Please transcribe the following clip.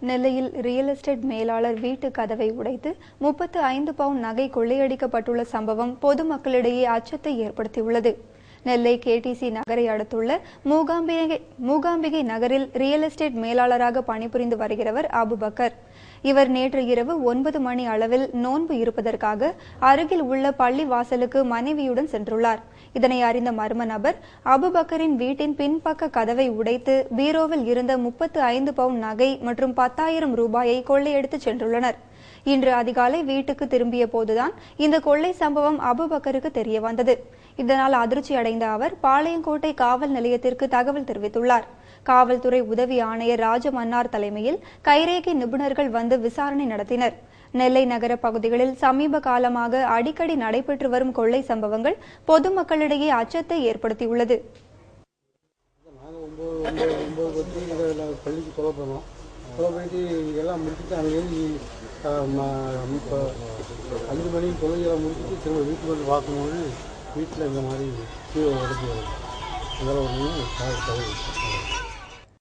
நெல்லையில் real estate மேலாளர் வீட்டு கதவை உடைத்து முப்பத்து ஐந்து பவுண்ட் நகை கொள்ளையடிக்கப்பட்டுள்ள சம்பவம் பொதுமக்களிடையே அச்சத்தை ஏற்படுத்தியுள்ளது. நெல்லை கேடிசி நகரை அடுத்துள்ள மூகாம்பிகை மூகாம்பிகை நகரில் ரியல் எஸ்டேட் மேலாளராக பணிபுரிந்து வருகிறவர் அபுபக்கர். இவர் நேற்று இரவு ஒன்பது மணி அளவில் நோன்பு இருப்பதற்காக அருகில் உள்ள பள்ளி வாசலுக்கு மனைவியுடன் சென்றுள்ளார். இதனை அறிந்த மர்ம நபர் அபுபக்கரின் வீட்டின் பின்பக்க கதவை உடைத்து பீரோவில் இருந்த முப்பத்து ஐந்து பவுண்ட் நகை மற்றும் பத்தாயிரம் ரூபாயை கொள்ளையடித்து சென்றுள்ளனர். இன்று அதிகாலை வீட்டுக்கு திரும்பிய போதுதான் இந்த கொள்ளை சம்பவம் அபுபக்கருக்கு தெரிய வந்தது. இதனால் அதிர்ச்சி அடைந்த அவர் பாளையங்கோட்டை காவல் நிலையத்திற்கு தகவல் தெரிவித்துள்ளார். காவல்துறை உதவி ஆணையர் ராஜமன்னார் தலைமையில் கைரேகை நிபுணர்கள் வந்து விசாரணை நடத்தினர். நெல்லை நகர பகுதிகளில் சமீப காலமாக அடிக்கடி நடைபெற்று வரும் கொள்ளை சம்பவங்கள் பொதுமக்களிடையே அச்சத்தை ஏற்படுத்தியுள்ளது. பள்ளிக்கு எல்லாம் முடிச்சுட்டு இப்போ அஞ்சு மணிக்கு தொழிலை முடிச்சுட்டு திரும்ப வீட்டுக்கு வந்து பார்க்கும்போது வீட்டில் இந்த மாதிரி கீழே உடஞ்சி அதெல்லாம் ஒன்று தகவல்